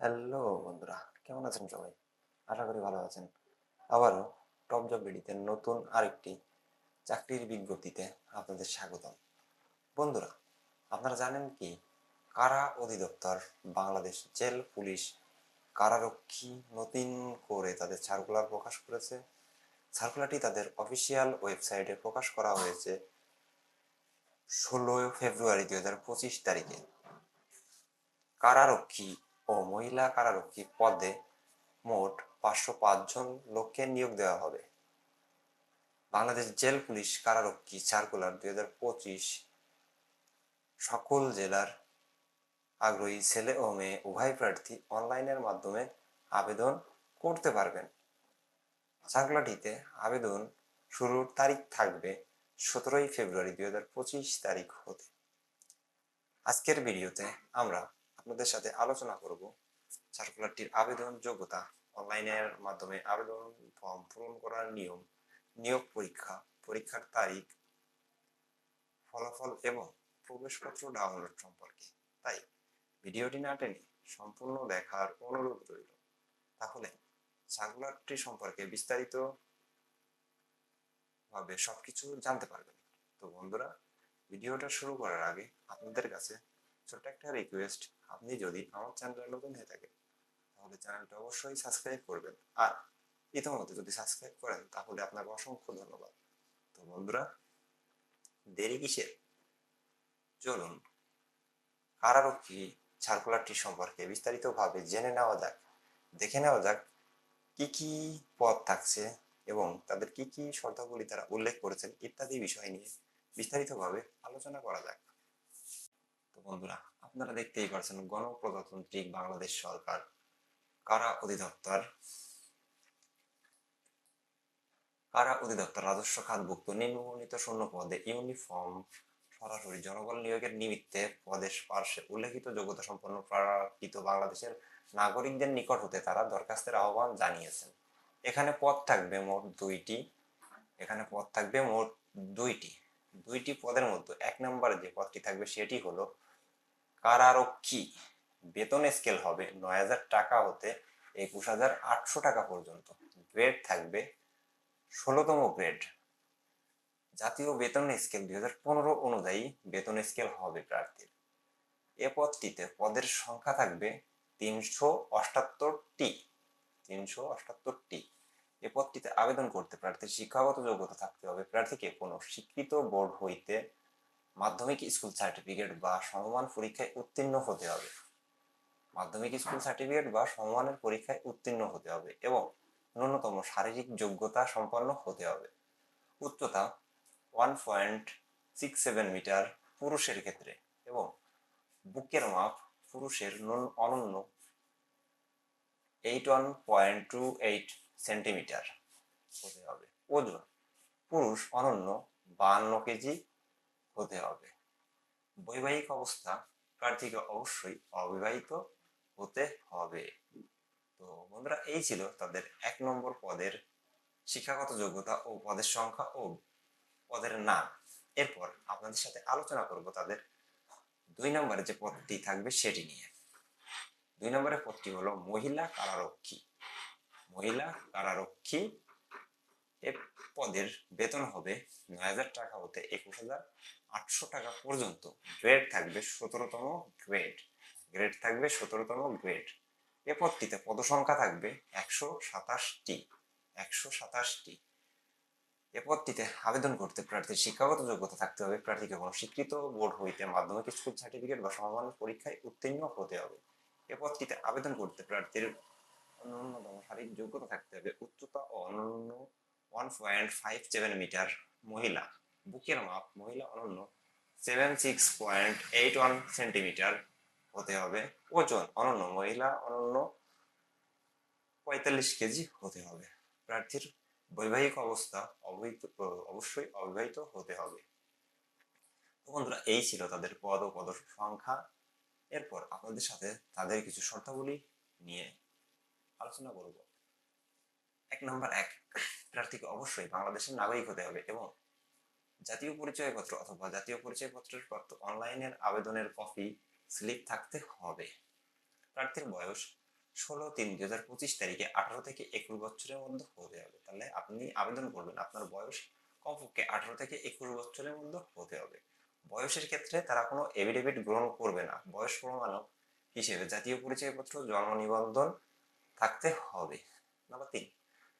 Hello বন্ধুরা, কেমন আছেন সবাই? আশা করি ভালো আছেন। আবারও টপ জব বিডিতে নতুন আরেকটি চাকরির বিজ্ঞপ্তিতে আপনাদের স্বাগতম। বন্ধুরা, আপনারা জানেন কি, কারা অধিদপ্তর, বাংলাদেশ জেল পুলিশ কারারক্ষী নতুন করে তাদের সার্কুলার প্রকাশ করেছে? সার্কুলারটি তাদের অফিসিয়াল ওয়েবসাইটে প্রকাশ করা হয়েছে ষোলোই ফেব্রুয়ারি দুই হাজার পঁচিশ তারিখে। কারারক্ষী ও মহিলা কারারক্ষী পদে মোট পাঁচশো জন লোককে নিয়োগ দেওয়া হবে। বাংলাদেশ জেল পুলিশ কারারক্ষী সার্কুলার দুই হাজার পঁচিশ সকল জেলার আগ্রহী ছেলে ও মেয়ে উভয় প্রার্থী অনলাইনের মাধ্যমে আবেদন করতে পারবেন। সার্কুলারটিতে আবেদন শুরুর তারিখ থাকবে সতেরোই ফেব্রুয়ারি দুই হাজার পঁচিশ তারিখ হতে। আজকের ভিডিওতে আমরা আপনাদের সাথে আলোচনা করব। সার্কুলারটির আবেদন যোগ্যতা, অনলাইনের মাধ্যমে আবেদন ফর্ম পূরণ করার নিয়ম, নিয়োগ পরীক্ষা, পরীক্ষার তারিখ, ফলাফল এবং প্রবেশপত্র ডাউনলোড সম্পর্কে। তাই ভিডিওটি না টেনে সম্পূর্ণ দেখার অনুরোধ রইল। তাহলে সার্কুলারটি সম্পর্কে বিস্তারিত ভাবে সবকিছু জানতে পারবেন। তো বন্ধুরা, ভিডিওটা শুরু করার আগে আপনাদের কাছে ছোট্ট একটা রিকোয়েস্ট আপনি যদি আমার চ্যানেলে নতুন হয়ে থাকেন, তাহলে চ্যানেলটা অবশ্যই সাবস্ক্রাইব করবেন। আর ইতিমধ্যে যদি সাবস্ক্রাইব করেন, তাহলে আপনাকে অসংখ্য ধন্যবাদ। তো বন্ধুরা, দেরি কিসের? চলুন কারারক্ষী সার্কুলারটি সম্পর্কে বিস্তারিতভাবে জেনে নেওয়া যাক। দেখে নেওয়া যাক, কি কি পদ থাকছে এবং তাদের কি কি শর্তাবলী তারা উল্লেখ করেছেন ইত্যাদি বিষয় নিয়ে বিস্তারিতভাবে আলোচনা করা যাক। বন্ধুরা, আপনারা দেখতেই পারছেন গণপ্রজাতান্ত্রিক বাংলাদেশ সরকার। কারা অধিদপ্তর? কারা অধিদপ্তর? রাজস্ব খাতভুক্ত নিম্নবর্ণিত শূন্য পদে ইউনিফর্ম সরাসরি জনবল নিয়োগের নিমিত্তে পদের পার্শ্বে উল্লেখিত যোগ্যতা সম্পন্ন প্রাকৃত বাংলাদেশের নাগরিকদের নিকট হতে তারা দরখাস্তের আহ্বান জানিয়েছেন। এখানে পদ থাকবে মোট দুইটি। এখানে পদ থাকবে মোট দুইটি। দুইটি পদের মধ্যে এক নম্বরে যে পদটি থাকবে সেটি হলো কারারক্ষী। বেতন স্কেল হবে নয় হাজার টাকা হতে একুশ হাজার আটশো টাকা পর্যন্ত। গ্রেড থাকবে ষোলোতম গ্রেড জাতীয় বেতন স্কেল দুই হাজার পনেরো অনুযায়ী বেতন স্কেল হবে প্রার্থীর। এ পদটিতে পদের সংখ্যা থাকবে তিনশো অষ্টাত্তরটি। তিনশো অষ্টাত্তরটি। এ পদটিতে আবেদন করতে প্রার্থীর শিক্ষাগত যোগ্যতা থাকতে হবে। প্রার্থীকে কোনো স্বীকৃত বোর্ড হইতে মাধ্যমিক স্কুল সার্টিফিকেট বা সমমান পরীক্ষায় উত্তীর্ণ হতে হবে। মাধ্যমিক স্কুল সার্টিফিকেট বা সমমানের পরীক্ষায় উত্তীর্ণ হতে হবে এবং ন্যূনতম শারীরিক যোগ্যতা সম্পন্ন হতে হবে। উচ্চতা one point six seven metre পুরুষের ক্ষেত্রে এবং বুকের মাপ পুরুষের অনন্য eight one point two eight centimetre হতে হবে। ওজন, পুরুষ অনন্য বাহান্ন কেজি হতে হবে। বৈবাহিক অবস্থা প্রার্থীকে অবশ্যই অবিবাহিত হতে হবে। তো বন্ধুরা, এই ছিল তাদের এক নম্বর পদের শিক্ষাগত যোগ্যতা ও পদের সংখ্যা ও পদের নাম। এরপর আপনাদের সাথে আলোচনা করব তাদের দুই নম্বরে যে পদটি থাকবে সেটি নিয়ে। দুই নম্বরের পদটি হলো মহিলা কারারক্ষী। মহিলা কারারক্ষী এ পদের বেতন হবে হাজার টাকা হতে একুশ হাজার আটশো টাকা পর্যন্ত গ্রেড থাকবে সতেরোতম গ্রেড গ্রেড থাকবে সতেরোতম গ্রেড এ পদটিতে পদসংখ্যা থাকবে একশো সাতাশটি একশো সাতাশটি। এ পদটিতে আবেদন করতে প্রার্থীর শিক্ষাগত যোগ্যতা থাকতে হবে। প্রার্থীকে কোনো স্বীকৃত, বোর্ড হইতে মাধ্যমিক স্কুল সার্টিফিকেট বা সমমান পরীক্ষায় উত্তীর্ণ হতে হবে। এ পদটিতে আবেদন করতে প্রার্থীর অন্যতম শারীরিক যোগ্যতা থাকতে হবে উচ্চতা অনন্য one point five seven metre মহিলা, বুকের মাপ মহিলা অনন্য seven six point eight one centimetre হতে হবে, ওজন অনন্য, মহিলা অনন্য পঁয়তাল্লিশ কেজি হতে হবে। প্রার্থীর বৈবাহিক অবস্থা অবহিত অবশ্যই অবিবাহিত হতে হবে। বন্ধুরা, এই ছিল তাদের পদ ও পদ সংখ্যা। এরপর আপনাদের সাথে তাদের কিছু শর্তাবলী নিয়ে আলোচনা করব। এক নম্বর এক। প্রার্থীকে অবশ্যই বাংলাদেশের নাগরিক হতে হবে এবং জাতীয় পরিচয়পত্র অথবা জাতীয় পরিচয়পত্রের প্রাপ্ত অনলাইনের আবেদনের কপি স্লিপ থাকতে হবে। প্রার্থীর বয়স ষোলো তিন দুই হাজার পঁচিশ তারিখে আঠারো থেকে একুশ বছরের মধ্যে হতে হবে। তাহলে আপনি আবেদন করবেন, আপনার বয়স কমপক্ষে আঠারো থেকে একুশ বছরের মধ্যে হতে হবে। বয়সের ক্ষেত্রে তারা কোনো এভিডেভিট গ্রহণ করবে না। বয়স প্রমাণক হিসেবে জাতীয় পরিচয়পত্র জন্ম নিবন্ধন থাকতে হবে। নাম্বার তিন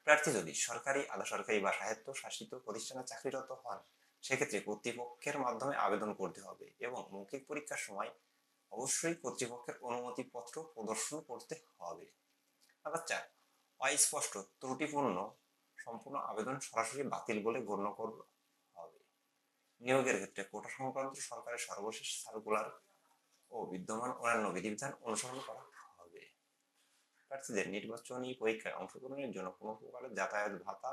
প্রার্থী যদি সরকারি আধা সরকারি বা স্বায়ত্ত শাসিত প্রতিষ্ঠানে চাকরিরত হন, সেক্ষেত্রে কর্তৃপক্ষের মাধ্যমে আবেদন করতে হবে এবং মৌখিক পরীক্ষার সময় অবশ্যই কর্তৃপক্ষের অনুমতিপত্র প্রদর্শন করতে হবে। নাম্বার চার অস্পষ্ট, ত্রুটিপূর্ণ, সম্পূর্ণ আবেদন সরাসরি বাতিল বলে গণ্য করবে হবে। নিয়োগের ক্ষেত্রে কোটা সংক্রান্ত সরকারের সর্বশেষ সার্কুলার ও বিদ্যমান অন্যান্য বিধিবিধান অনুসরণ করা প্রার্থীদের নির্বাচনী পরীক্ষায় অংশগ্রহণের জন্য কোনো প্রকারের যাতায়াত ভাতা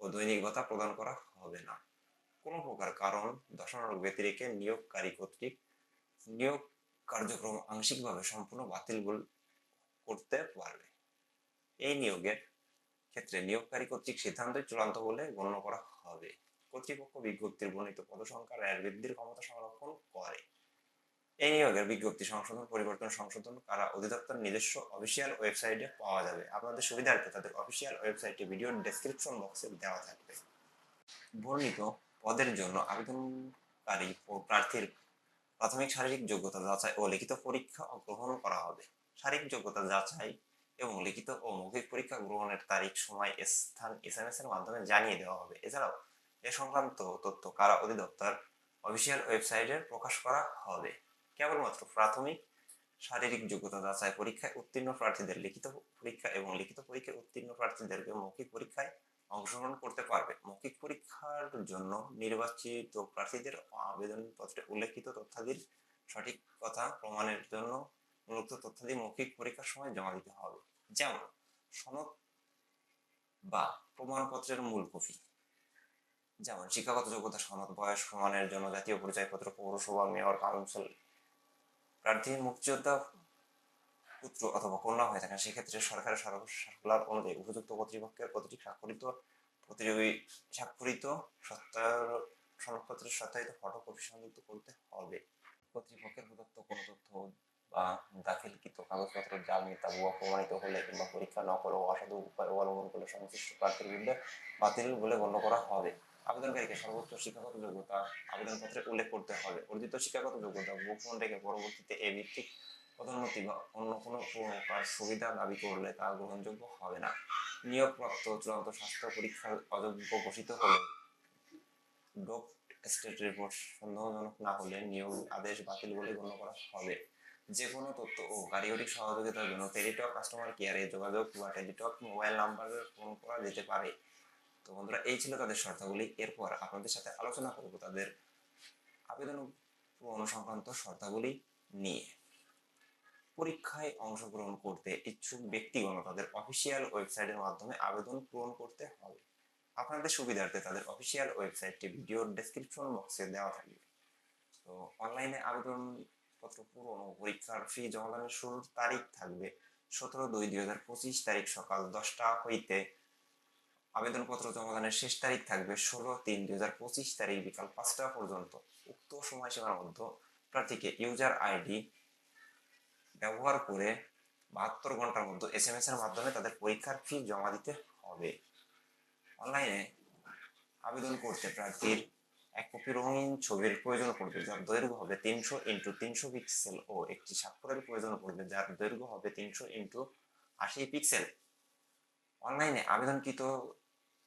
ও দৈনিক ভাতা প্রদান করা হবে না। কোনো প্রকার কারণ দশানোর ব্যতিরেকে নিয়োগকারী কর্তৃক নিয়োগ কার্যক্রম আংশিকভাবে সম্পূর্ণ বাতিল করতে পারবে। এই নিয়োগের ক্ষেত্রে নিয়োগকারী কর্তৃক সিদ্ধান্তই চূড়ান্ত বলে গণ্য করা হবে। কর্তৃপক্ষ বিজ্ঞপ্তির বর্ণিত পদসংখ্যা রায়ের বৃদ্ধির ক্ষমতা সংরক্ষণ করে। এই নিয়োগের বিজ্ঞপ্তি সংশোধন, পরিবর্তন, সংশোধন কারা অধিদপ্তর নিজস্ব অফিসিয়াল ওয়েবসাইটে পাওয়া যাবে? আপনাদের সুবিধার্থে তাদের অফিসিয়াল ওয়েবসাইটে ভিডিওর ডেসক্রিপশন বক্সে দেওয়া থাকবে। বর্ণিত পদের জন্য আবেদনকারী প্রার্থীর প্রাথমিক শারীরিক যোগ্যতা যাচাই ও লিখিত পরীক্ষা গ্রহণ করা হবে। শারীরিক যোগ্যতা যাচাই এবং লিখিত ও মৌখিক পরীক্ষা গ্রহণের তারিখ, সময়, স্থান এসএমএস এর মাধ্যমে জানিয়ে দেওয়া হবে। এছাড়াও এ সংক্রান্ত তথ্য কারা অধিদপ্তর অফিসিয়াল ওয়েবসাইটে প্রকাশ করা হবে? কেবলমাত্র প্রাথমিক শারীরিক যোগ্যতা যাচাই পরীক্ষায় উত্তীর্ণ প্রার্থীদের লিখিত পরীক্ষা এবং লিখিত পরীক্ষায় উত্তীর্ণ প্রার্থীদেরকে মৌখিক পরীক্ষায় অংশগ্রহণ করতে পারবে। মৌখিক পরীক্ষার জন্য নির্বাচিত প্রার্থীদের আবেদনপত্রে উল্লেখিত তথ্যাদির সঠিক কথা প্রমাণের জন্য মূলত তথ্যাদি মৌখিক পরীক্ষার সময় জমা দিতে হবে। যেমন, সনদ বা প্রমাণপত্রের মূল কপি। যেমন, শিক্ষাগত যোগ্যতা, সনদ, বয়স, প্রমাণের জন্য জাতীয় পরিচয়পত্র, পৌরসভা, মেয়র, কাউন্সিল প্রার্থী মুক্তিযোদ্ধা পুত্র অথবা কন্যা হয়ে থাকেন, সেক্ষেত্রে সরকারের সর্বশেষ সার্কুলার অনুযায়ী উপযুক্ত কর্তৃপক্ষের প্রতিটি স্বাক্ষরিত প্রতিযোগী স্বাক্ষরিত সত্যায়ন সনদপত্রের ফটোকপি সংযুক্ত করতে হবে। কর্তৃপক্ষের প্রদত্ত কোনো তথ্য বা দাখিলকৃত কাগজপত্র, জাল মিথ্যা ভুয়া প্রমাণিত হলে কিংবা পরীক্ষা নকল ও অসাধু উপায় অবলম্বন করলে সংশ্লিষ্ট প্রার্থীর বিরুদ্ধে বাতিল বলে গণ্য করা হবে। আবেদনকারীকে সর্বোচ্চ শিক্ষাগত যোগ্যতা আবেদনপত্রে উল্লেখ করতে হবে। অর্জিত শিক্ষাগত যোগ্যতা গোপন রেখে পরবর্তীতে এ ভিত্তিক পদোন্নতি বা অন্য কোনো প্রকার সুবিধা দাবি করলে তা গ্রহণযোগ্য হবে না। নিয়োগপ্রাপ্ত চূড়ান্ত স্বাস্থ্য পরীক্ষার অযোগ্য ঘোষিত হলে ডোপ স্টেট রিপোর্ট সন্দেহজনক না হলে নিয়োগ আদেশ বাতিল বলে গণ্য করা হবে। যে কোনো তথ্য ও কারিগরি সহযোগিতার জন্য টেলিটক কাস্টমার কেয়ারে যোগাযোগ বা টেলিটক মোবাইল নাম্বারে ফোন করা যেতে পারে। তো বন্ধুরা, এই ছিল তাদের শর্তাবলী। এরপর আপনাদের সাথে আলোচনা করব তাদের আবেদন পূরণ সংক্রান্ত শর্তাবলী নিয়ে। পরীক্ষায় অংশগ্রহণ করতে ইচ্ছুক ব্যক্তিগণ তাদের অফিসিয়াল ওয়েবসাইটের মাধ্যমে আবেদন পূরণ করতে হবে। আপনাদের সুবিধার্থে তাদের অফিসিয়াল ওয়েবসাইটটি ভিডিওর ডেসক্রিপশন বক্সে দেওয়া থাকবে। তো অনলাইনে আবেদন পত্র পূরণ ও পরীক্ষার ফি জমাদানের শুরুর তারিখ থাকবে সতেরো দুই দুই হাজার পঁচিশ তারিখ সকাল দশটা হইতে আবেদনপত্র জমাদানের শেষ তারিখ থাকবে ষোলো তিন দুই হাজার পঁচিশ তারিখ বিকাল পাঁচটা পর্যন্ত। উক্ত সময়সীমার মধ্যে প্রার্থীকে ইউজার আইডি ব্যবহার করে বাহাত্তর ঘণ্টার মধ্যে এস এম এস এর মাধ্যমে তাদের পরীক্ষার ফি জমা দিতে হবে। অনলাইনে আবেদন করতে প্রার্থীর এক কপি রঙিন ছবির প্রয়োজন পড়বে, যার দৈর্ঘ্য হবে তিনশো ইন্টু তিনশো পিক্সেল ও একটি স্বাক্ষরের প্রয়োজন পড়বে, যার দৈর্ঘ্য হবে তিনশো ইন্টু আশি পিক্সেল। অনলাইনে আবেদনকৃত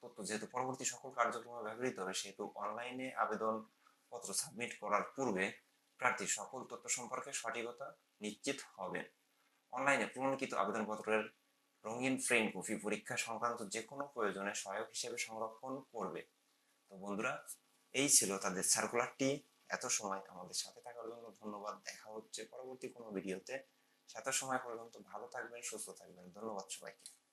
তথ্য যেহেতু পরবর্তী সকল কার্যক্রমে ব্যবহৃত হবে, সেহেতু অনলাইনে আবেদন পত্র সাবমিট করার পূর্বে প্রার্থীর সকল তথ্য সম্পর্কে সঠিকতা নিশ্চিত হবেন অনলাইনে পূরণকৃত আবেদনপত্রের রঙিন ফ্রেম কপি পরীক্ষা সংক্রান্ত যে কোনো প্রয়োজনে সহায়ক হিসেবে সংরক্ষণ করবে। তো বন্ধুরা, এই ছিল তাদের সার্কুলারটি এত সময় আমাদের সাথে থাকার জন্য ধন্যবাদ। দেখা হচ্ছে পরবর্তী কোনো ভিডিওতে সাথে সময় পর্যন্ত ভালো থাকবেন, সুস্থ থাকবেন। ধন্যবাদ সবাইকে।